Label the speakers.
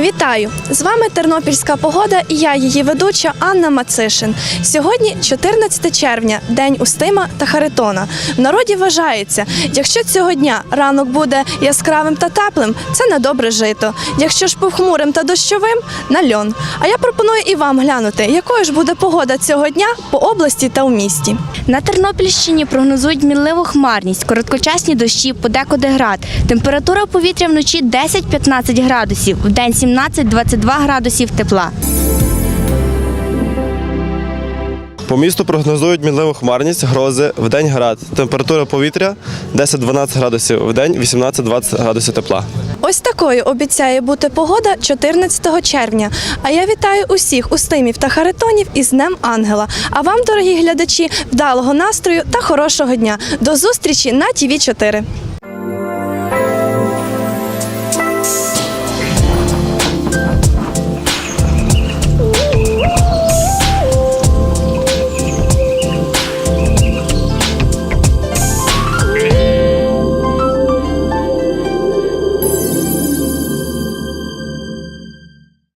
Speaker 1: Вітаю! З вами Тернопільська погода і я, її ведуча Анна Мацишин. Сьогодні 14 червня, день Устима та Харитона. В народі вважається, якщо цього дня ранок буде яскравим та теплим, це на добре жито. Якщо ж похмурим та дощовим на льон. А я пропоную і вам глянути, якою ж буде погода цього дня по області та у місті.
Speaker 2: На Тернопільщині прогнозують мінливу хмарність, короткочасні дощі, подекуди град. Температура повітря вночі 10-15 градусів, в день 17-22 градусів тепла.
Speaker 3: По місту прогнозують мінливу хмарність, грози, в день град. Температура повітря 10-12 градусів, в день 18-20 градусів тепла.
Speaker 1: Ось такою обіцяє бути погода 14 червня. А я вітаю усіх устимів та харитонів із Днем Ангела. А вам, дорогі глядачі, вдалого настрою та хорошого дня. До зустрічі на ТІВІ 4